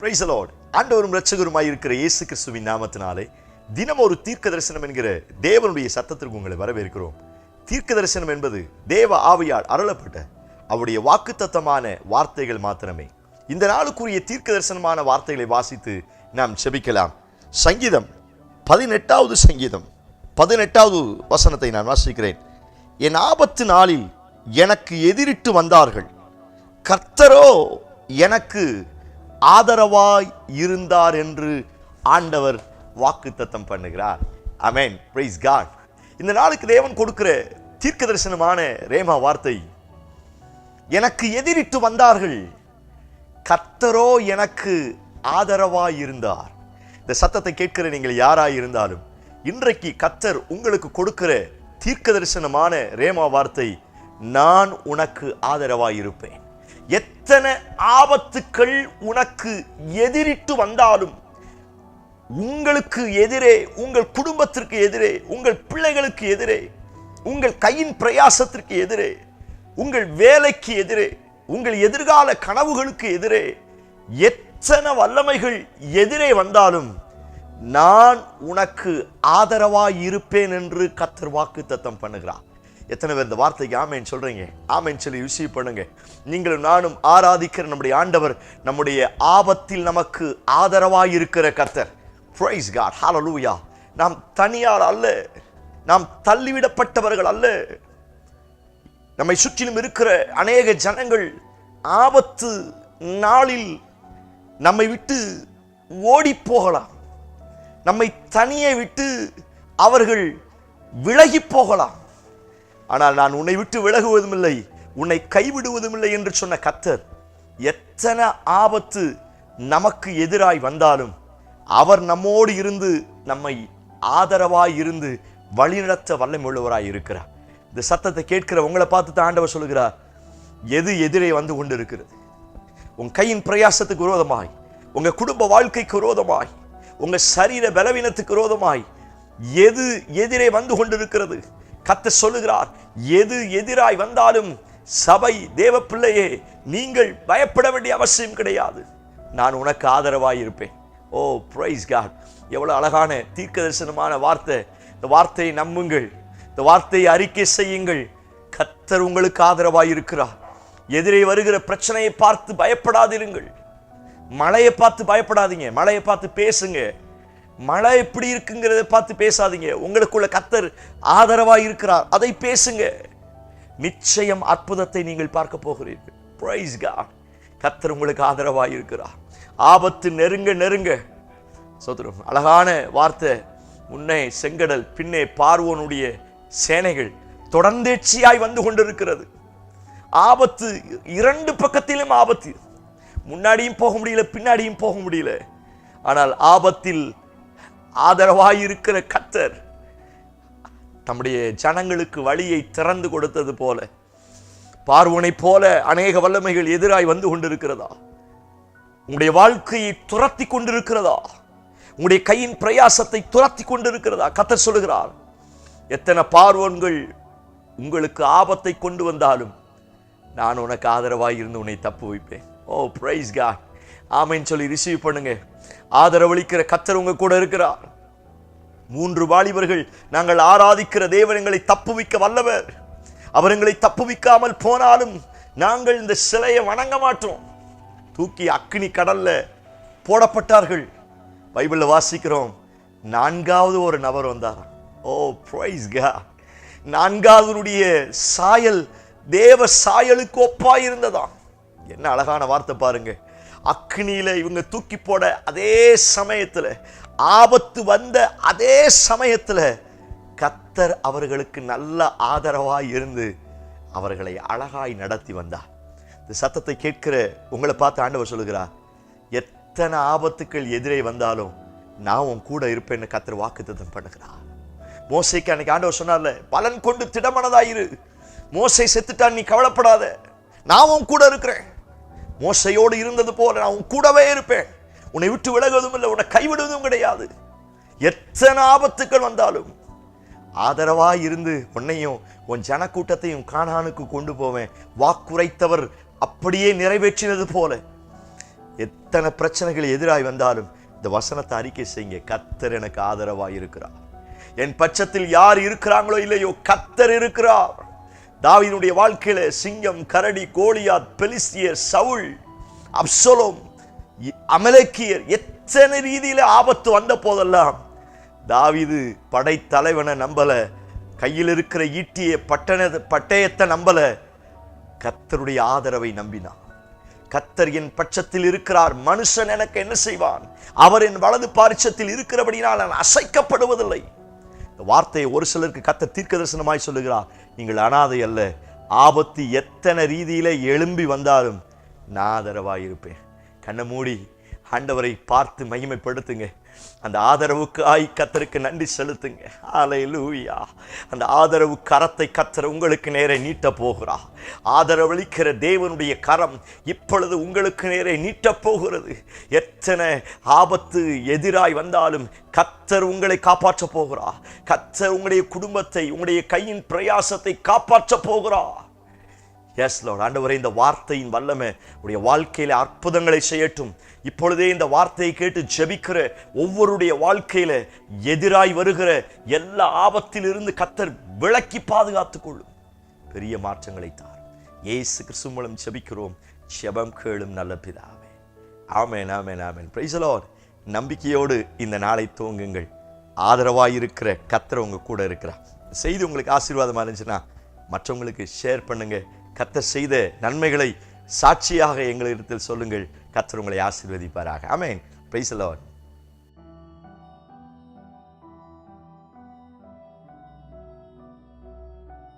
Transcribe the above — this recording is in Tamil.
பிரைஸ் அலோட் ஆண்டவரும் ரட்சகருமாய் இருக்கிற இயேசு கிறிஸ்துவின் நாமத்தினாலே தினம் ஒரு தீர்க்க தரிசனம் என்கிற தேவனுடைய சத்தத்திற்கு உங்களை வரவேற்கிறோம். தீர்க்க தரிசனம் என்பது தேவ ஆவியால் அருளப்பட்ட அவருடைய வாக்குத்தத்தமான வார்த்தைகள் மாத்திரமே. இந்த நாளுக்குரிய தீர்க்க தரிசனமான வார்த்தைகளை வாசித்து நாம் செபிக்கலாம். சங்கீதம் பதினெட்டாவது சங்கீதம். பதினெட்டாவது வசனத்தை நான் வாசிக்கிறேன். என் ஆபத்து நாளில் எனக்கு எதிரிட்டு வந்தார்கள். கர்த்தரோ எனக்கு ஆதரவாய் இருந்தார் என்று ஆண்டவர் வாக்குத்தத்தம் பண்ணுகிறார். அமேன் பிரைஸ் காட் இந்த நாளுக்கு தேவன் கொடுக்கிற தீர்க்க தரிசனமான ரேமா வார்த்தை எனக்கு எதிரிட்டு வந்தார்கள். கத்தரோ எனக்கு ஆதரவாய் இருந்தார். இந்த சத்தத்தை கேட்கிற நீங்கள் யாராய் இருந்தாலும் இன்றைக்கு கத்தர் உங்களுக்கு கொடுக்கிற தீர்க்க தரிசனமான ரேமா வார்த்தை நான் உனக்கு ஆதரவாய் இருப்பேன். எத்தனை ஆபத்துக்கள் உனக்கு எதிரிட்டு வந்தாலும் உங்களுக்கு எதிரே உங்கள் குடும்பத்திற்கு எதிரே உங்கள் பிள்ளைகளுக்கு எதிரே உங்கள் கையின் பிரயாசத்திற்கு எதிரே உங்கள் வேலைக்கு எதிரே உங்கள் எதிர்கால கனவுகளுக்கு எதிரே எத்தனை வல்லமைகள் எதிரே வந்தாலும் நான் உனக்கு ஆதரவாய் இருப்பேன் என்று கத்தர் வாக்கு தத்தம் பண்ணுகிறார். எத்தனை பேர் இந்த வார்த்தைக்கு ஆமைன்னு சொல்றீங்க? ஆமைன்னு சொல்லி ரிசீவ் பண்ணுங்க. நீங்களும் நானும் ஆராதிக்கிற நம்முடைய ஆண்டவர் நம்முடைய ஆபத்தில் நமக்கு ஆதரவாக இருக்கிற கத்தர் ப்ரைஸ் காட் ஹalleluya நாம் தனியார் அல்ல. நாம் தள்ளிவிடப்பட்டவர்கள் அல்ல. நம்மை சுற்றிலும் இருக்கிற அநேக ஜனங்கள் ஆபத்து நாளில் நம்மை விட்டு ஓடி போகலாம். நம்மை தனியே விட்டு அவர்கள் விலகி போகலாம். ஆனால் நான் உன்னை விட்டு விலகுவதும் இல்லை உன்னை கைவிடுவதும் இல்லை என்று சொன்ன கத்தர் எத்தனை ஆபத்து நமக்கு எதிராய் வந்தாலும் அவர் நம்மோடு இருந்து நம்மை ஆதரவாய் இருந்து வழிநடத்த வல்லமை உள்ளவராய் இருக்கிறார். இந்த சத்தத்தை கேட்கிற உங்களை பார்த்து தான் ஆண்டவர் சொல்லுகிறார் எது எதிரே வந்து கொண்டு இருக்கிறது உன் கையின் பிரயாசத்துக்கு விரோதமாய் உங்க குடும்ப வாழ்க்கைக்கு விரோதமாய் உங்க சரீர பலவீனத்துக்கு விரோதமாய் எது எதிரே வந்து கொண்டிருக்கிறது? கத்த சொல்லுகிறார் எது எதிராய் வந்தாலும் சபை தேவ பிள்ளையே நீங்கள் பயப்பட வேண்டிய அவசியம் கிடையாது. நான் உனக்கு ஆதரவாக இருப்பேன் ஓ பிரைஸ் காட் எவ்வளோ அழகான தீர்க்க தரிசனமான வார்த்தை. இந்த வார்த்தையை நம்புங்கள். இந்த வார்த்தையை அறிக்கை செய்யுங்கள். கத்தர் உங்களுக்கு ஆதரவாக இருக்கிறார் எதிரே வருகிற பிரச்சனையை பார்த்து பயப்படாதிருங்கள். மழையை பார்த்து பயப்படாதீங்க. மழையை பார்த்து பேசுங்க. மழை எப்படி இருக்குங்கிறத பார்த்து பேசாதீங்க. உங்களுக்குள்ள கத்தர் ஆதரவாக இருக்கிறார். அதை பேசுங்க. நிச்சயம் அற்புதத்தை நீங்கள் பார்க்க போகிறீர்கள். பிரைஸ் காட் கத்தர் உங்களுக்கு ஆதரவாக இருக்கிறார். ஆபத்து நெருங்க நெருங்க. சோதரம் அழகான வார்த்தை. முன்னே செங்கடல் பின்னே பார்வோனுடைய சேனைகள் தொடர்ந்தேச்சியாய் வந்து கொண்டிருக்கிறது. ஆபத்து இரண்டு பக்கத்திலும் ஆபத்து. முன்னாடியும் போக முடியல பின்னாடியும் போக முடியல. ஆனால் ஆபத்தில் ஆதரவாயிருக்கிற கத்தர் தம்முடைய ஜனங்களுக்கு வழியை திறந்து கொடுத்தது போல பார்வனை போல அநேக வல்லமைகள் எதிராய் வந்து கொண்டிருக்கிறதா? உங்களுடைய வாழ்க்கையை துரத்தி கொண்டிருக்கிறதா? உங்களுடைய கையின் பிரயாசத்தை துரத்தி கொண்டிருக்கிறதா? கத்தர் சொல்லுகிறார் எத்தனை பார்வன்கள் உங்களுக்கு ஆபத்தை கொண்டு வந்தாலும் நான் உனக்கு ஆதரவாக இருந்து உன்னை தப்பு வைப்பேன். ஓ பிரைஸ் காட் ஆமைன்னு சொல்லி ரிசீவ் பண்ணுங்க. ஆதரவளிக்கிற கத்தர் உங்க கூட இருக்கிறார். மூன்று வாலிபர்கள் நாங்கள் ஆராதிக்கிற தேவன் எங்களை தப்புவிக்க வல்லவர். அவர் எங்களை தப்புவிக்காமல் போனாலும் நாங்கள் இந்த சிலையை வணங்க மாட்டோம். தூக்கி அக்னி கடல்ல போடப்பட்டார்கள். பைபிளில் வாசிக்கிறோம் நான்காவது ஒரு நபர் வந்தார் ஓ ப்ரைஸ் கா நான்காவதுடைய சாயல் தேவ சாயலுக்கு ஒப்பாய் என்ன அழகான வார்த்தை பாருங்கள் அக்னியில இவங்க தூக்கி போட அதே சமயத்துல ஆபத்து வந்த அதே சமயத்துல கத்தர் அவர்களுக்கு நல்ல ஆதரவாய் இருந்து அவர்களை அழகாய் நடத்தி வந்தார். இந்த சத்தத்தை கேட்கிற உங்களை பார்த்து ஆண்டவர் சொல்லுகிறார் எத்தனை ஆபத்துக்கள் எதிரே வந்தாலும் நான் உன் கூட இருப்பேன்னு கத்தர் வாக்குத்தத்தம் பண்ணுகிறார். மோசைக்கு அன்னைக்கு ஆண்டவர் சொன்னார்ல பலன் கொண்டு திடமனதாயிரு. மோசை செத்துட்டான் நீ கவலைப்படாத. நான் உன் கூட இருக்கிறேன். மோசையோடு இருந்தது போல நான் உன் கூடவே இருப்பேன். உன்னை விட்டு விலகுவதும் இல்லை உன்னை கைவிடுவதும் கிடையாது. எத்தனை ஆபத்துக்கள் வந்தாலும் ஆதரவாக இருந்து உன்னையும் உன் ஜனக்கூட்டத்தையும் காணானுக்கு கொண்டு போவேன். வாக்குரைத்தவர் அப்படியே நிறைவேற்றினது போல எத்தனை பிரச்சனைகள் எதிராய் வந்தாலும் இந்த வசனத்தை அறிக்கை செய்யுங்க. கத்தர் எனக்கு ஆதரவாக இருக்கிறார். என் பட்சத்தில் யார் இருக்கிறாங்களோ இல்லையோ கத்தர் இருக்கிறார். தாவினுடைய வாழ்க்கையில சிங்கம் கரடி கோலியாத் பெலிஸ்தியர் சவுல் அப்சலோம் இ- எத்தனை ரீதியில ஆபத்து வந்த போதெல்லாம் தாவிது படைத்தலைவனை நம்பல கையில் இருக்கிற ஈட்டிய பட்டண பட்டயத்தை நம்பல கத்தருடைய ஆதரவை நம்பினான். கத்தர் என் பட்சத்தில் இருக்கிறார் மனுஷன் எனக்கு என்ன செய்வான்? அவர் என் வலது பாரிச்சத்தில் இருக்கிறபடினால் நான் அசைக்கப்படுவதில்லை. வார்த்தையை ஒரு சிலருக்கு கத்த தீர்க்க தரிசனமாய் சொல்லுகிறார். நீங்கள் அனாதை அல்ல ஆபத்து எத்தனை ரீதியில எழும்பி வந்தாலும் நான் ஆதரவாக இருப்பேன் கண்ணை மூடி ஆண்டவரை பார்த்து மகிமைப்படுத்துங்க. அந்த ஆதரவுக்காய் கத்தருக்கு நன்றி செலுத்துங்க. ஆலை லூயா அந்த ஆதரவு கரத்தை கத்தர் உங்களுக்கு நேரே நீட்ட போகிறா. ஆதரவளிக்கிற தேவனுடைய கரம் இப்பொழுது உங்களுக்கு நேரே நீட்ட போகிறது. எத்தனை ஆபத்து எதிராய் வந்தாலும் கத்தர் உங்களை காப்பாற்ற போகிறா. கத்தர் உங்களுடைய குடும்பத்தை உங்களுடைய கையின் பிரயாசத்தை காப்பாற்ற போகிறா. எஸ் லோட் ஆண்டவரே இந்த வார்த்தையின் வல்லமை உடைய வாழ்க்கையில அற்புதங்களை செய்யட்டும். இப்பொழுதே இந்த வார்த்தையை கேட்டு ஜெபிக்கிற ஒவ்வொருடைய வாழ்க்கையில எதிராய் வருகிற எல்லா ஆபத்திலிருந்து கத்தர் விளக்கி பாதுகாத்து கொள்ளும் பெரிய மாற்றங்களை தார் ஏசு கிறிஸ்து மூலம் ஜெபிக்கிறோம். ஜெபம் கேளும் நல்ல பிதாவே. ஆமேன் ஆமேன் ஆமேன். பிரைசலோர் நம்பிக்கையோடு இந்த நாளை துவங்குங்கள். ஆதரவாக இருக்கிற கத்தர் உங்க கூட இருக்கிறார். செய்தி உங்களுக்கு ஆசீர்வாதமா இருந்துச்சுன்னா மற்றவங்களுக்கு ஷேர் பண்ணுங்க. கத்தர் செய்த நன்மைகளை சாட்சியாக எங்களிடத்தில் சொல்லுங்கள். கத்தர் உங்களை ஆசீர்வதிப்பாராக. அமேன் பிரைஸ் லவன்